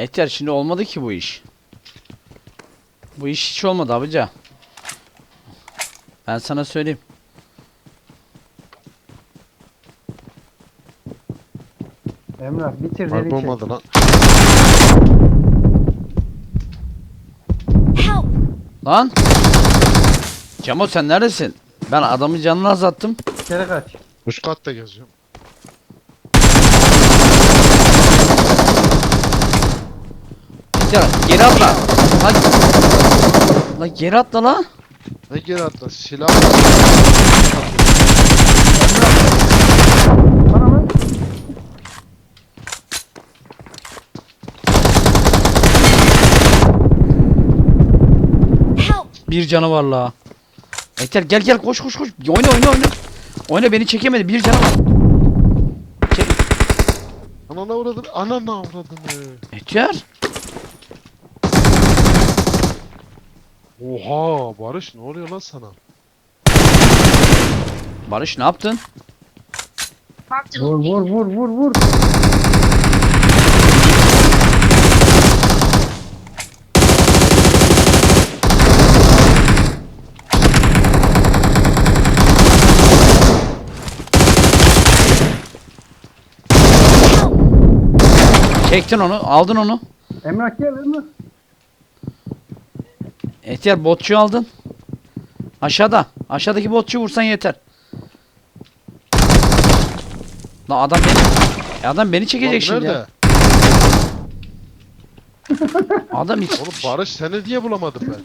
Ehtiyar şimdi olmadı ki bu iş. Bu iş hiç olmadı abica. Ben sana söyleyeyim. Emrah bitir Fark dedi ki. olmadı lan. Help! Lan! Cemo sen neredesin? Ben adamın canını azalttım. İçeri kaç. Üst katta geziyorum. Ehtiyar geri atla. Lan, lan geri atla lan. Ne geri atla silah. Bana mı? Bir canı var la. Ehtiyar gel gel koş koş koş. Oyna oyna oyna. Oyna beni çekemedi. Bir canı var. Çek. Anana uğradın. Anana uğradın. Ehtiyar. Oha Barış ne oluyor lan sana? Barış ne yaptın? Vur vur vur vur vur. Çektin onu. Aldın onu. Emrah gel Emrah. Ehtiyar botçuyu aldın. Aşağıda. Aşağıdaki botçuyu vursan yeter. Lan adam beni... E adam beni çekecek Lan şimdi nerede? ya. Adam hiç... Oğlum Barış seni diye bulamadım ben.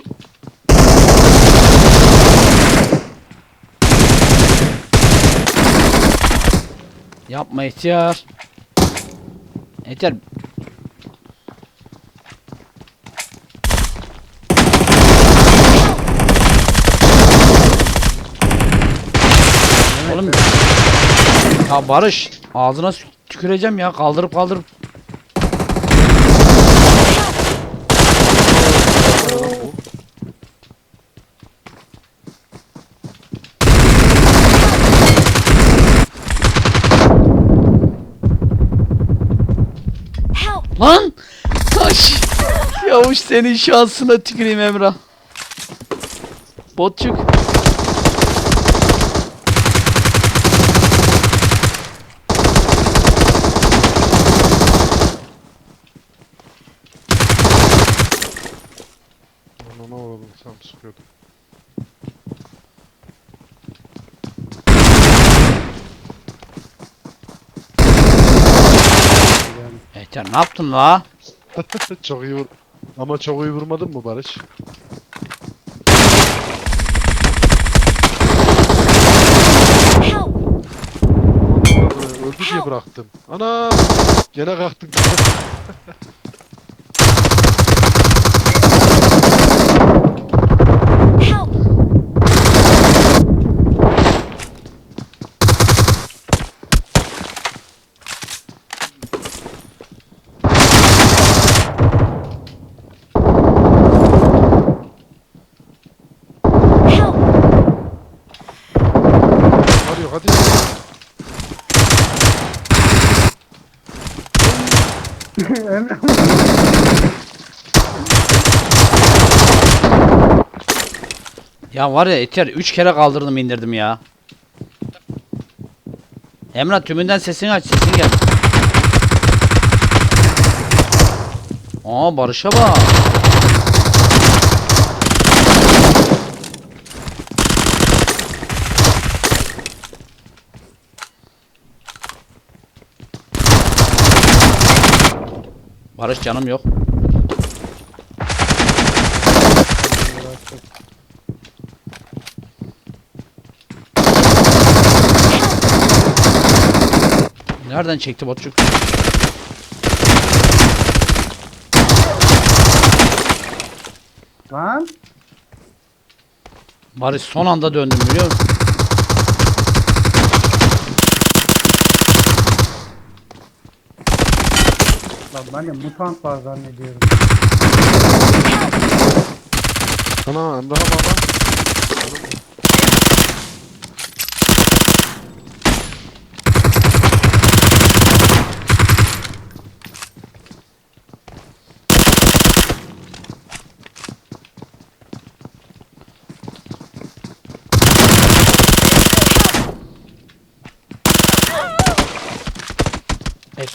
Yapma ihtiyar. İhtiyar. Oğlum. Ya Barış ağzına tüküreceğim ya kaldırıp kaldırıp. Lan! Taş! Yavuş senin şansına tüküreyim Emrah. Botçuk. Anana uğradım sen sıkıyordun. Ehtiyar ne yaptın la? çok iyi vur. Ama çok iyi vurmadın mı Barış? Öldü diye bıraktım. Ana! Gene kalktın. Help! Help! Arıyor hadi. Ya var ya Ehtiyar 3 kere kaldırdım indirdim ya. Emrah tümünden sesini aç sesin gel. Aa Barış'a bak. Barış canım yok. Nereden çekti botçuk? Lan. Barış son anda döndüm biliyor musun? Lan ben de mutant var zannediyorum. Ana Emrah'a baba.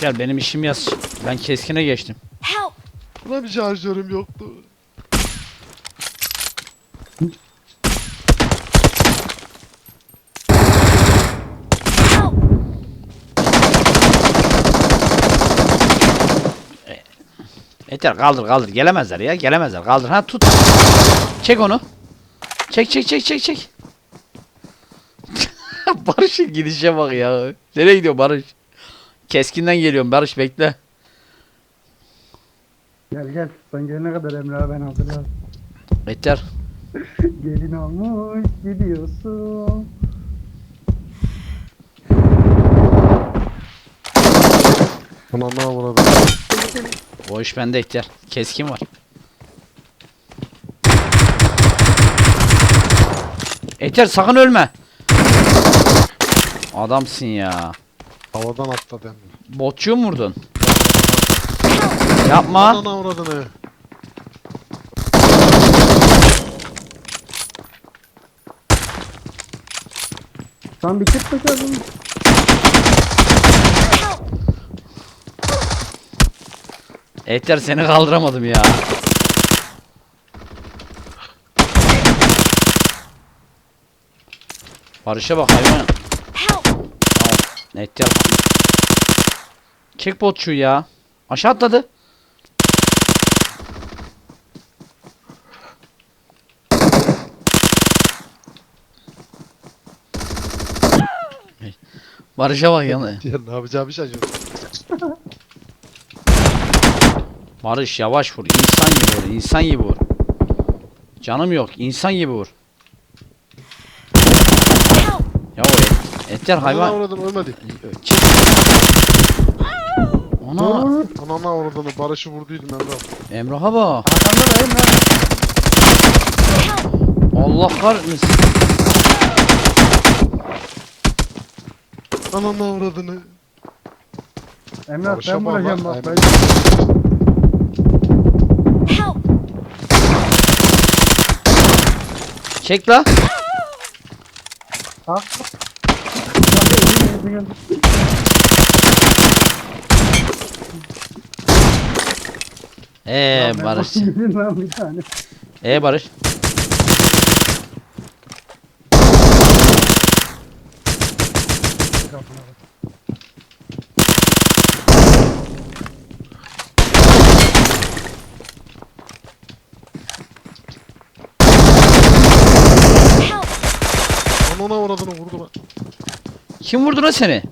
Bekler benim işim yaz. Ben keskine geçtim. Help! Buna bir şarjörüm yoktu. Help! Yeter kaldır kaldır. Gelemezler ya. Gelemezler. Kaldır. Ha tut. Çek onu. Çek çek çek çek çek. Barış'ın gidişe bak ya. Nereye gidiyor Barış? Keskinden geliyorum Barış bekle. Gel gel. Sen gelene kadar Emre abi ben hazırlarım. Yeter. Gelin olmuş gidiyorsun. Ulan ne vuradı? O iş bende Yeter. Keskin var. Yeter sakın ölme. Adamsın ya. Havadan atladı hem. Botçuyu mu vurdun? Yapma. Anana uğradığını. Sen bir çık bakalım. Yeter seni kaldıramadım ya. Barış'a bak hayvan. Help! Yeter. Çek botçuyu ya. Aşağı atladı. Barış'a bak yana. Ya ne yapacağı bir şey. Barış yavaş vur. İnsan gibi vur. İnsan gibi vur. Canım yok. İnsan gibi vur. Help! Ya o et. Etler Anana hayvan. uğradığını ölmedi. Çek. Ona Anana uğradığını Barış'ı vurduydum Emre. Emrah'a bak. Arkanda da Emre. Help! Allah kahretmesin. Anana uğradığını. Emre Barış'a vuracaksın lan, bak. Ben... Help! Çek la. Ha? Yüzünü- Ee Lan ben Barış. vurayım lan bir tane. Ee Barış. Kafana bak. Lan. Kim vurdu lan seni?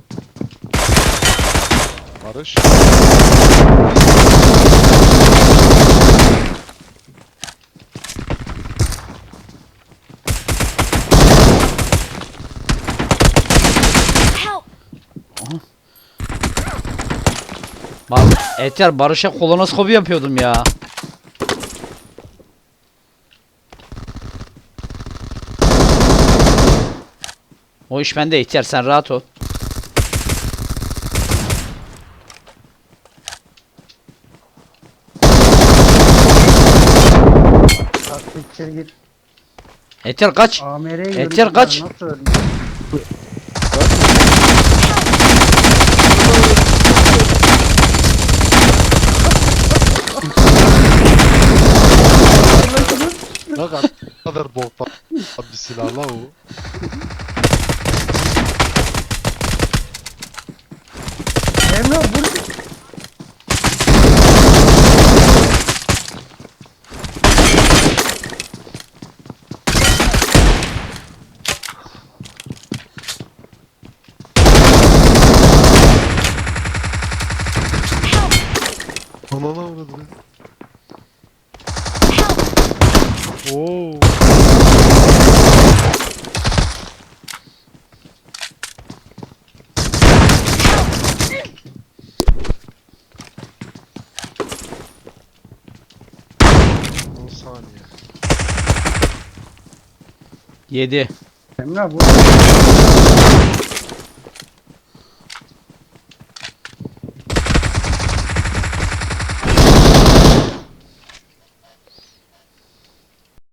Barış. Help! Bak Etyer Barış'a kolonoskopi yapıyordum ya. O iş bende Etyer sen rahat ol. Bak içeri git. Etyer kaç. Yeter, kaç. Ne kadar, boktan bir silah la o. Emre vur. Saniye. 7. Emre vur.